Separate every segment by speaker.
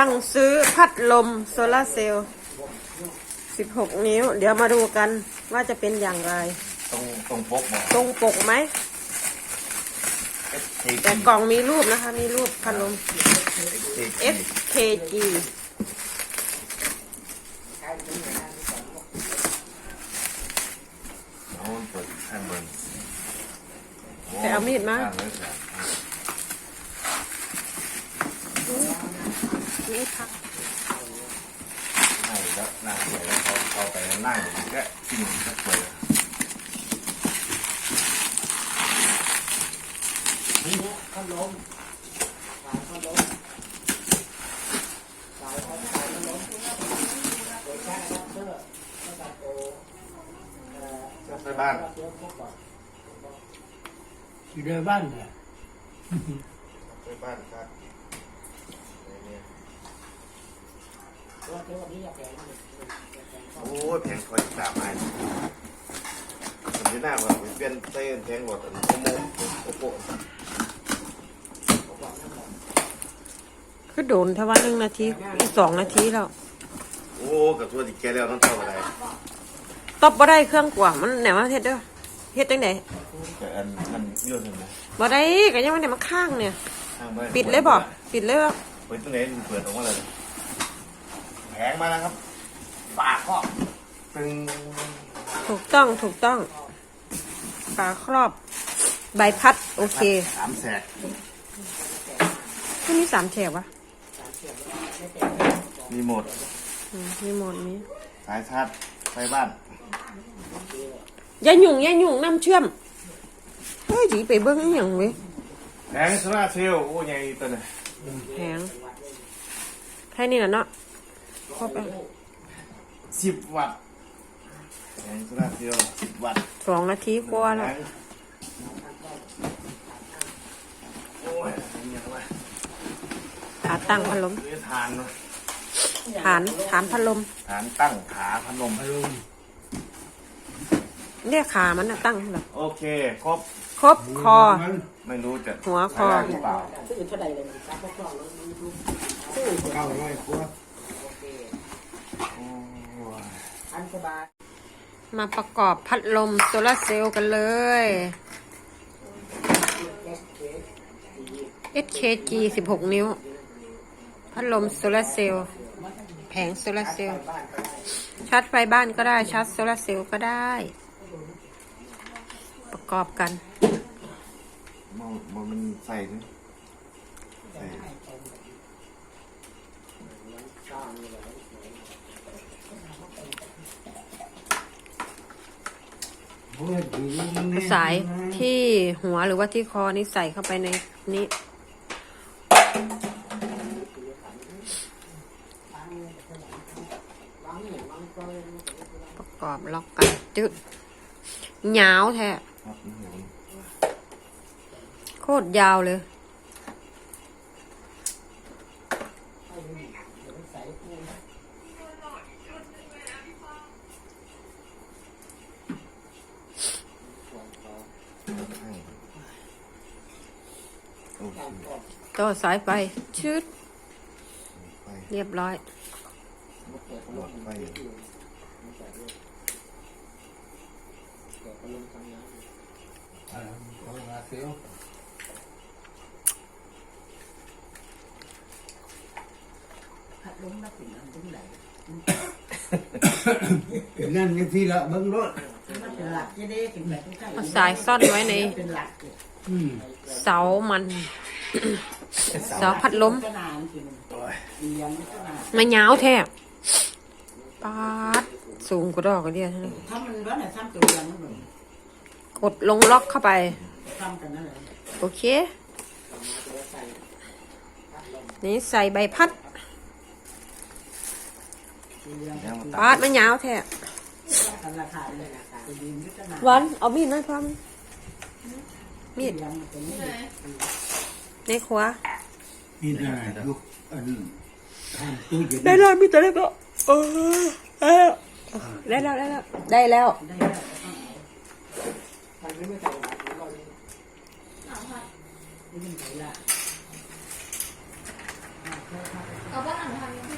Speaker 1: สั่งซื้อพัดลมโซลาร์เซลล์ 16 นิ้ว เดี๋ยวมาดูกันว่าจะเป็นอย่างไร
Speaker 2: ตรงตรงปกบอก
Speaker 1: ตรงปกไหมแต่กล่องมีรูปนะคะ มีรูปพัดลม FKG
Speaker 2: โอ้เปิดข้างบน
Speaker 1: แต่เอามีดมา
Speaker 2: ข้งไว้ก่อน
Speaker 1: นี่ค่ะ
Speaker 2: ใช่แล้วนั่งไปแล้วเขา เขาไปนั่งอยู่ก็กินก็เปิด
Speaker 3: พัดลมสายพัดลมสายพัดสายพัดลมโดยใช้อะแดปเตอร์ระดับโอเอ่อ
Speaker 2: ก็ไปบ้าน
Speaker 3: เดี๋ยวพบก่อน
Speaker 4: อยู่ในบ้านเนี่ย
Speaker 2: ไปบ้านครับ โอ้ยแพงคอยสามอันผมจะหน้าว่าเปลี่ยนเต้นแพงกว่าแต่โมโมโอโป
Speaker 1: คือโดนถ้าว่าหนึ่งนาทีอีกสองนาทีแล้ว
Speaker 2: โอ้กับตัวที่แกแล้วต้องเท่าอะไร
Speaker 1: ตบบ่ได้เครื่องกว่ามันไหนมาเฮ็ดเด้อเฮ็ดจังได
Speaker 2: แต่อันมันเยอะเลยนะ
Speaker 1: บ่ได้ก็ยังมันได้มาข้างเนี่ย ปิดเลยบ่ปิดเลยบ่
Speaker 2: เปิดตรงไหนเปิดออกมาเลย แพงมาแล้วครับ ปากก็ตึง
Speaker 1: ถูกต้องถูกต้องฝาครอบ ใบพัด โอเค
Speaker 2: สามแสก
Speaker 1: ที่นี่สามแฉกวะ
Speaker 2: มีหมด
Speaker 1: อืมมีหมดมี
Speaker 2: สายชาร์จไปบ้าน
Speaker 1: อย่าหยุ่งอย่าหยุ่งน้ำเชื่อมเฮ้ยจีไปเบิ้งอหย่างเว้ย
Speaker 2: แผงโซล่าร์เซลล์โอ้ยใหญ่ตัวน่ะ
Speaker 1: แพงแค่นี้แหละเนาะ ครบแล้ว
Speaker 2: สิบวัตต์แผงโซล่าร์เซลล์สิบวัตต์
Speaker 1: สองนาทีกว่าแล้ว
Speaker 2: แผงโอ้ยยังไง
Speaker 1: ขาตั้งพัดลม
Speaker 2: นี่ทานเนอะ
Speaker 1: ฐานฐานพัดลม
Speaker 2: ฐานตั้งขาพัดลม
Speaker 4: อารมณ์
Speaker 1: เนี่ยขามันนะตั้งแบบ
Speaker 2: โอเค ครบ
Speaker 1: ครบคอ
Speaker 4: มัน
Speaker 2: ไม่รู้จะ
Speaker 1: หัวคอ
Speaker 2: ใช้ได้หรือเปล่า
Speaker 3: ซื้อเท่าไหร่เลยครับพวกเราเลยมีทุกซื้อ
Speaker 4: เก้าร้อยกว่า
Speaker 3: โอเค
Speaker 2: โอ้ย
Speaker 3: อันส บาย
Speaker 1: มาประกอบพัดลมโซลาร์เซลล์กันเลย SKG 16 นิ้ว พัดลมโซลาร์เซลล์แผงโซลาร์เซลล์ชาร์จไฟบ้านก็ได้ ชาร์จโซลาร์เซลล์ก็ได้ ประกอบกัน
Speaker 2: มันมันใส่ดิใส่
Speaker 4: โอ้ยดีมันแน่
Speaker 1: ส สายที่หัวหรือว่าที่คอนี่ใส่เข้าไปในนี้ ประกอบล็อกกันจึ๊ดยาวแท้
Speaker 2: ครับนี่เห็น
Speaker 1: โคตรยาวเลย
Speaker 2: ให้โอเค
Speaker 1: ต่อสายไฟชืดเรียบร้อย
Speaker 2: หลอดไฟ
Speaker 4: อ่าเอาละเสียว
Speaker 3: พัดลมนักสิ่งอันตรงนั่
Speaker 4: นยังที่ละเบิ้งรถ
Speaker 3: มัน เป็นหลักจะได้ถึงแบบใกล้
Speaker 1: เอาสายซ่อนไว้ใน
Speaker 3: เป็นหลักเนี่ย
Speaker 4: อืม
Speaker 1: เสามัน เสาพัดลม
Speaker 3: ก็นานทีนึงเรียงก็นาน
Speaker 1: มันยาวแท้ปาดสูงกว่าดอกกระเดียวเท่านั้น
Speaker 3: ถ้ามันร้อนเนี่ยทำตัวเรียงนั่นเลย
Speaker 1: กดลงล็อกเข้าไป
Speaker 3: ทำกันนั่นเลย
Speaker 1: โอเค นี่ใส่ใบพัด
Speaker 3: เรียง
Speaker 2: ยังมัน
Speaker 1: ปาดมันยาวแท้
Speaker 3: กันราคาเลยราคาดีนี่ก็นาน
Speaker 1: วันเอามีดมาพร้อมมีด
Speaker 3: เรียงมันเป็นนี่
Speaker 1: ในครัว
Speaker 4: นี่ได้ลูกอันทำตู้เย็น
Speaker 1: ได้แล้วมีตัวเล็กก็เออได้แล้วได้แล้วได้แล้ว
Speaker 3: ได้แล้วมันไม่ไม่ใส่หลายเราเลยนี่มันใส่ละ
Speaker 1: ก
Speaker 5: เอาบ้านหลังทำยังไง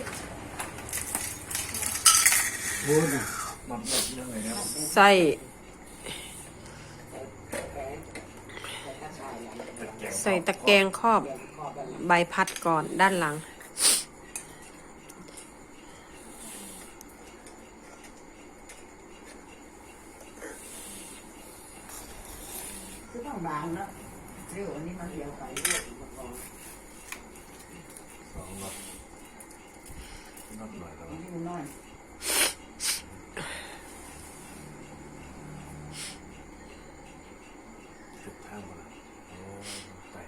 Speaker 4: โอ้น่ะ
Speaker 2: มัดมัดยัง ไงเนี่ย
Speaker 1: ใส่
Speaker 3: ใส่ตะแกรง
Speaker 1: ใส่ตะแกรงครอบ
Speaker 3: แกงครอบกัน
Speaker 1: ใบพัดก่อนด้านหลัง
Speaker 3: คือต้องบางเนาะเรื่องอันนี้มันเดียวไปเรื่องอุปกรณ์
Speaker 2: สองมัดมัดหน่อยแล้ว
Speaker 3: อันนี้มันน้อย
Speaker 2: จุดทางมาแล้วโอ้ไต่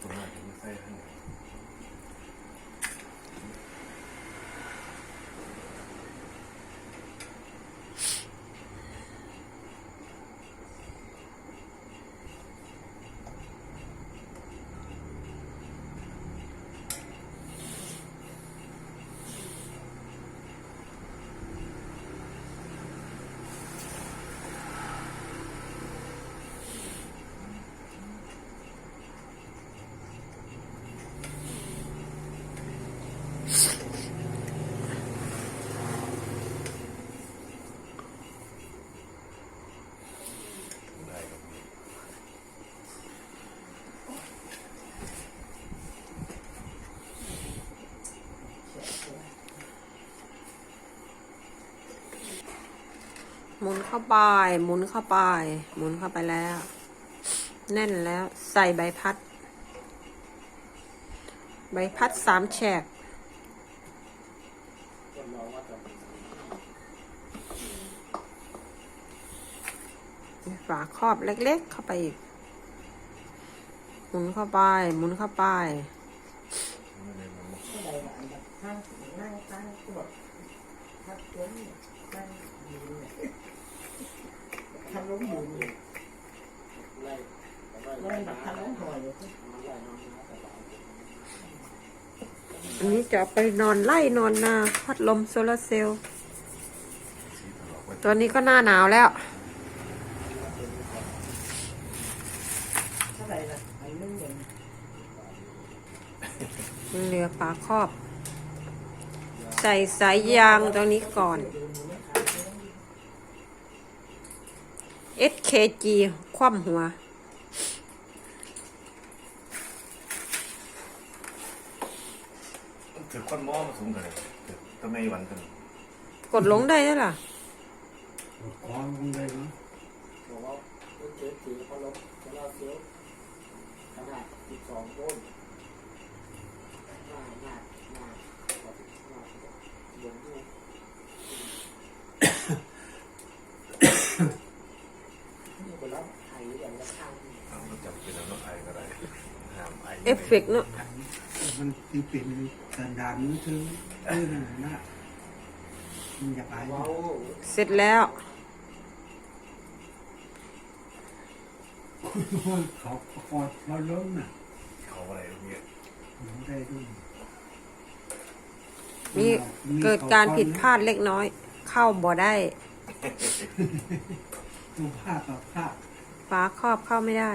Speaker 2: ตัวไหนไม่ใส่ข้างใน ได้ครับพี่
Speaker 1: หมุนเข้าไป หมุนเข้าไป หมุนเข้าไปแล้ว แน่นแล้วใส่ใบพัด ใบพัดสามแฉกฝาครอบเล็กๆเข้าไปอีก หมุนเข้าไป หมุนเข้าไป
Speaker 2: ไม่ได้มัน
Speaker 3: ผู้ใดว่าอันดับข้างนั่งตั้งตัวทับตัวนี่นั่งอยู่เนี่ยทำล้มอยู่เนี่ยเลย แบบทำล้มหัวอยู่
Speaker 1: อันนี้จะไปนอนไล่นอนนาพัดลมโซลาร์เซลล์
Speaker 2: สีถลอกไว้
Speaker 1: ตัวนี้ก็หน้าหนาวแล้ว
Speaker 3: เท่าไหร่ละอันนึงเอง
Speaker 1: เรือฝาครอบ ใส่สายยางตรงนี้ก่อน SKG คว่ำหัว
Speaker 2: ถือก้อนม้อมาสูงเลยถือทำไมวันกัน
Speaker 1: กดลงได้ไหมล่ะ
Speaker 4: กองลงเลยเนาะ
Speaker 3: บอกว่าเจ๊ถือพัดลมโซลาร์เซลล์ขนาด12โวลต์หน้าหน้าหน้าหน้าหน้าบนด้วยนี่คนรับไทยอย่างละข้าง
Speaker 2: เอาก็จำเป็นแล้วต้องไอก็ได้ห้ามไอ
Speaker 1: เอฟเฟกต์เนอะ
Speaker 4: มันที่เป็นสันดานมันถึงเออนั่นน่ะมันอยากอาย
Speaker 3: ว้าว
Speaker 1: เสร็จแล้ว
Speaker 4: เขาคอยมาล้มน่ะ
Speaker 2: เขาอะไรเนี่ย
Speaker 4: มันได้ด้วย
Speaker 1: มีเกิดการผิดพลาดเล็กน้อย เข้าบ่ได้
Speaker 4: ตัวผ้ากับผ้า
Speaker 1: ฝาครอบเข้าไม่ได้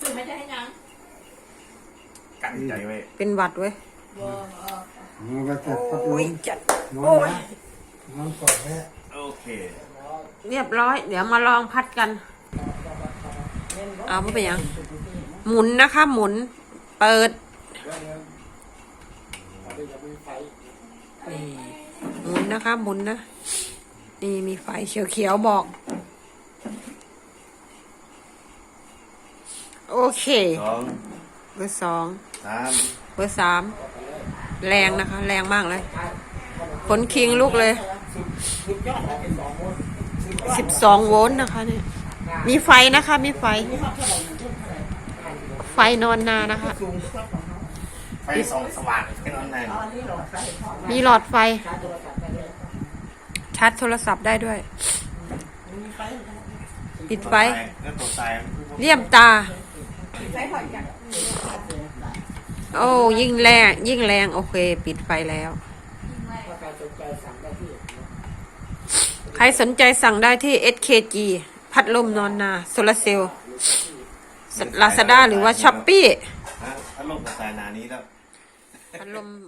Speaker 5: สื่อไม่ได้ให้ยัง
Speaker 2: กันใจไว้
Speaker 1: เป็นหวัดเว้ย
Speaker 5: เออเออ
Speaker 4: มันก็จะพัดล
Speaker 1: โอ้ย
Speaker 4: ม
Speaker 1: จัด
Speaker 4: นอนนะนอนกอดแท้
Speaker 2: โอเค
Speaker 1: เรียบร้อย เดี๋ยวมาลองพัดกันเอาไม่เป็นหยังหมุนนะคะ หมุน เปิดนี่หมุนนะคะหมุนนะ นี่มีไฟเขียวๆบอก โอเค
Speaker 2: สอง
Speaker 1: เบอร์สอง
Speaker 2: สาม
Speaker 1: เบอร์สามแรงนะคะ แรงมากเลยขนคิงลุกเลย
Speaker 3: สุดยอดเลยเป็นสองโวลต์
Speaker 1: สิบสองโวลต์นะคะเนี่ยมีไฟนะคะ มีไฟ ไฟนอนนานะคะ
Speaker 3: สูงสุดของเขา
Speaker 2: ไฟสองสว่างแค่นั้นเอง
Speaker 3: อ๋อนี่หลอดไฟพอ
Speaker 1: มีหลอดไฟ
Speaker 3: ชาร์จโทรศัพท์ได้เลย
Speaker 1: ชาร์จโทรศัพท์ได้ด้วย
Speaker 3: มีไฟ
Speaker 1: ปิดไฟ
Speaker 2: แล้วตัวตาย
Speaker 1: เลี่ยมตา
Speaker 5: ใช้ผ่อนกัน
Speaker 1: โอ้ยิ่งแรงยิ่งแรง โอเค ปิดไฟแล้ว
Speaker 5: ยิ่งแรง
Speaker 3: สนใจสั่งได้ที่นะ
Speaker 1: ใครสนใจสั่งได้ที่ SKG พัดลมนอนนาโซลาเซลล์
Speaker 3: หรือที่
Speaker 1: ลาซาด้าหรือว่าช้อปปี้
Speaker 2: ฮะถ้าลงกับสายหนานี้แล้ว
Speaker 1: พัดลมห